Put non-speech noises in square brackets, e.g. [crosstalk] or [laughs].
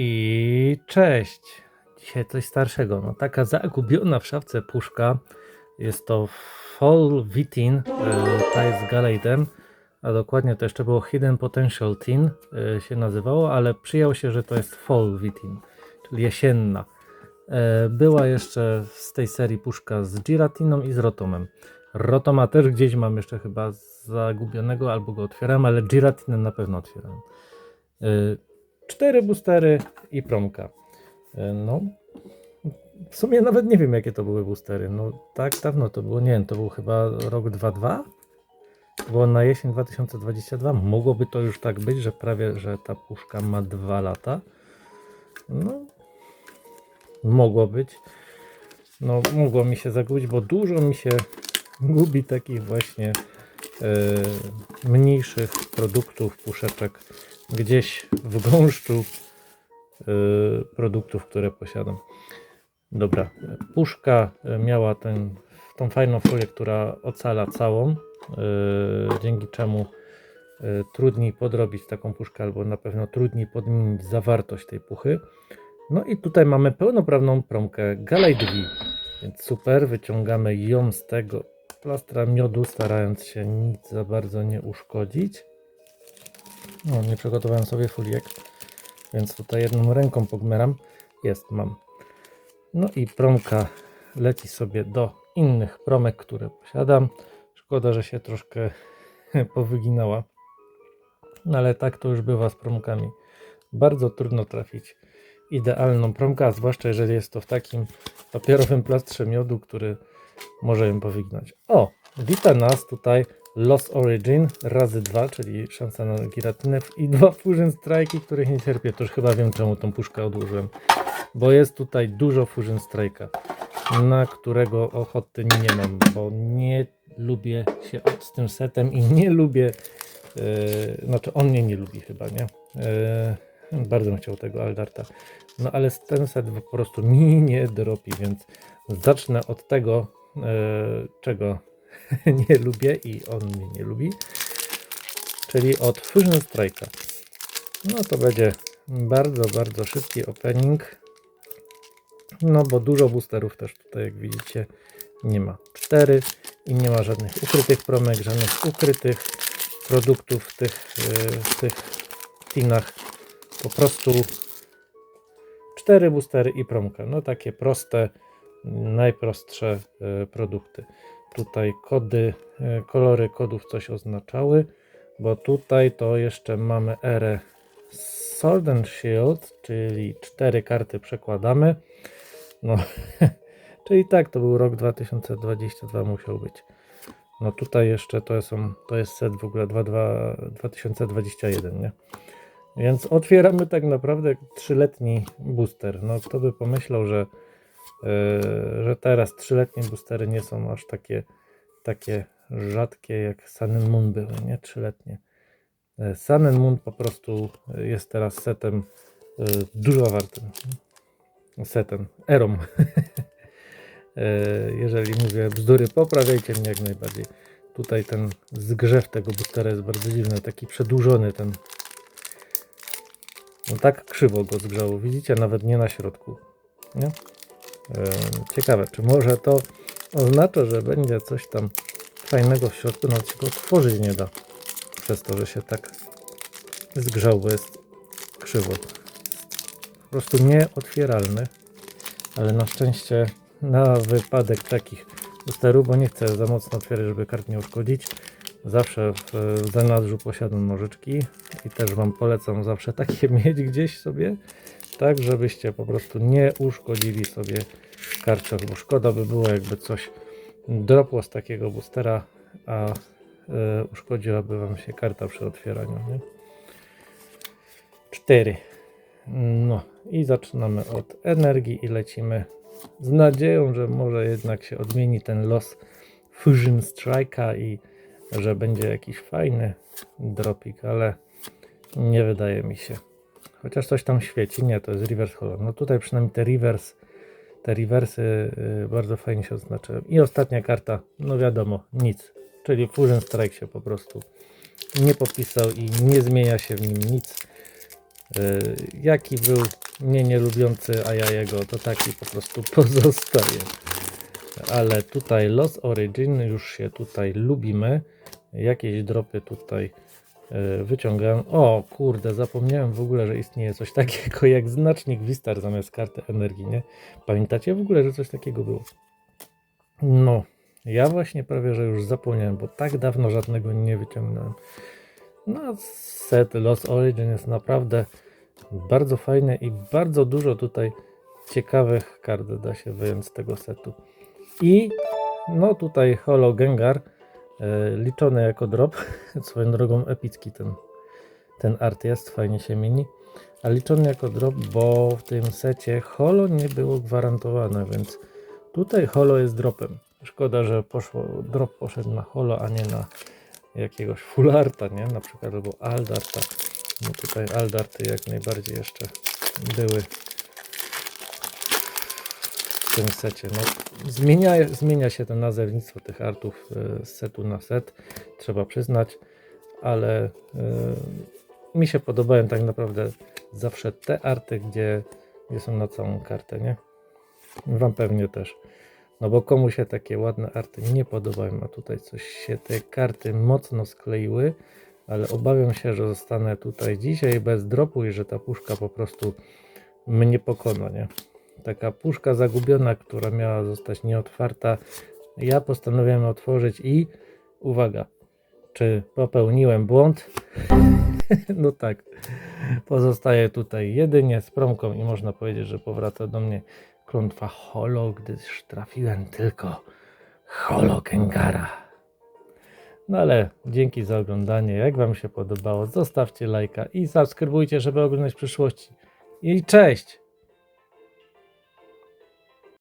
I cześć. Dzisiaj coś starszego. No, taka zagubiona w szafce puszka. Jest to Fall Vitin e, Tie z Galade'em, a dokładnie to jeszcze było Hidden Potential Tin e, się nazywało, ale przyjął się, że to jest Fall Vitin, czyli jesienna. E, Była jeszcze z tej serii puszka z Giratiną i z Rotomem. Rotoma też gdzieś mam jeszcze chyba zagubionego, albo go otwieram, ale Giratinę na pewno otwieram. Cztery boostery i promka. E, No, w sumie nawet nie wiem, jakie to były boostery. No, tak dawno to było. Nie wiem, to był chyba rok 22? To było na jesień 2022. Mogłoby to już tak być, że prawie, że ta puszka ma dwa lata. No, mogło być. No, mogło mi się zagubić, bo dużo mi się gubi takich właśnie e, mniejszych produktów, puszeczek gdzieś w gąszczu e, produktów, które posiadam. Dobra, puszka e, miała ten, tą fajną folię, która ocala całą, e, dzięki czemu trudniej podrobić taką puszkę, albo na pewno trudniej podmienić zawartość tej puchy. No i tutaj mamy pełnoprawną promkę Galate V, więc super, wyciągamy ją z tego plastra miodu, starając się nic za bardzo nie uszkodzić. No, nie przygotowałem sobie foliek, więc tutaj jedną ręką pogmeram. Jest, mam. No i promka leci sobie do innych promek, które posiadam. Szkoda, że się troszkę [laughs] powyginała. No ale tak to już bywa z promkami. Bardzo trudno trafić idealną promkę, zwłaszcza jeżeli jest to w takim papierowym plastrze miodu, który może ją powyginać. O, wita nas tutaj Lost Origin razy dwa, czyli szansa na giratynę i dwa Fusion Strike'i, których nie cierpię. To już chyba wiem, czemu tą puszkę odłożyłem. Bo jest tutaj dużo Fusion Strike'a, na którego ochoty nie mam, bo nie lubię się z tym setem i nie lubię, yy, znaczy on mnie nie lubi chyba, nie? Yy, bardzo bym chciał tego Aldarta. No ale ten set po prostu mi nie dropi, więc zacznę od tego, yy, czego [laughs] nie lubię i on mnie nie lubi, czyli od Fusion Strike'a. No to będzie bardzo, bardzo szybki opening. No bo dużo boosterów też tutaj, jak widzicie, nie ma. Cztery i nie ma żadnych ukrytych promek, żadnych ukrytych produktów w tych, w tych tinach. Po prostu cztery boostery i promka. No takie proste, najprostsze yy, produkty. Tutaj kody, yy, kolory kodów coś oznaczały, bo tutaj to jeszcze mamy erę Sword Shield, czyli cztery karty przekładamy. No, [laughs] czyli tak, to był rok 2022 musiał być. No tutaj jeszcze to, są, to jest set w ogóle 22, 2021, nie? Więc otwieramy tak naprawdę trzyletni booster. No kto by pomyślał, że, że teraz trzyletnie boostery nie są aż takie, takie rzadkie jak Sun Moon były, nie? Trzyletnie. E, Sun Moon po prostu jest teraz setem e, dużo wartym. Setem, erą. [laughs] E, Jeżeli mówię bzdury, poprawiajcie mnie jak najbardziej. Tutaj ten zgrzew tego boostera jest bardzo dziwny, taki przedłużony ten. No tak krzywo go zgrzało, widzicie? Nawet nie na środku. Nie? Ciekawe, czy może to oznacza, że będzie coś tam fajnego w środku, nawet się go nie da przez to, że się tak zgrzał, bo jest krzywo. Po prostu nieotwieralny, ale na szczęście na wypadek takich usterów, bo nie chcę za mocno otwierać, żeby kart nie uszkodzić. Zawsze w zanadrzu posiadam nożyczki i też Wam polecam zawsze takie [laughs] mieć gdzieś sobie, tak żebyście po prostu nie uszkodzili sobie karczach, bo szkoda by było jakby coś dropło z takiego boostera, a e, uszkodziłaby Wam się karta przy otwieraniu. Nie? 4. No i zaczynamy od energii i lecimy z nadzieją, że może jednak się odmieni ten los Fusion Strike'a i że będzie jakiś fajny dropik, ale nie wydaje mi się. Chociaż coś tam świeci. Nie, to jest reverse hollow. No tutaj przynajmniej te reverse, te reversy y, bardzo fajnie się oznaczyły. I ostatnia karta, no wiadomo, nic. Czyli Fusion Strike się po prostu nie popisał i nie zmienia się w nim nic. Y, Jaki był mnie nie lubiący Ajajego, to taki po prostu [laughs] pozostaje. Ale tutaj Los Origin, już się tutaj lubimy. Jakieś dropy tutaj e, wyciągałem. O kurde, zapomniałem w ogóle, że istnieje coś takiego jak znacznik Wistar zamiast karty energii, nie? Pamiętacie w ogóle, że coś takiego było? No, ja właśnie prawie, że już zapomniałem, bo tak dawno żadnego nie wyciągnąłem. No, set Lost Origin jest naprawdę bardzo fajny i bardzo dużo tutaj ciekawych kart da się wyjąć z tego setu. I no tutaj Holo Gengar e, liczony jako drop. [laughs] Swoją drogą epicki ten, ten art jest, fajnie się mieni. A liczony jako drop, bo w tym secie Holo nie było gwarantowane, więc tutaj Holo jest dropem. Szkoda, że poszło, drop poszedł na Holo, a nie na jakiegoś full arta, nie? Na przykład albo Aldarta. No tutaj Aldarty jak najbardziej jeszcze były w tym secie. No, zmienia, zmienia się to nazewnictwo tych artów e, z setu na set, trzeba przyznać, ale e, mi się podobają tak naprawdę zawsze te arty, gdzie, gdzie są na całą kartę, nie? Wam pewnie też. No bo komu się takie ładne arty nie podobają, a tutaj coś się te karty mocno skleiły, ale obawiam się, że zostanę tutaj dzisiaj bez dropu i że ta puszka po prostu mnie pokona, nie? Taka puszka zagubiona, która miała zostać nieotwarta. Ja postanowiłem otworzyć i uwaga, czy popełniłem błąd? [laughs] no tak. Pozostaje tutaj jedynie z promką i można powiedzieć, że powraca do mnie klątwa holo, gdyż trafiłem tylko holo Gengara. No ale dzięki za oglądanie. Jak Wam się podobało, zostawcie lajka i subskrybujcie, żeby oglądać w przyszłości. I cześć!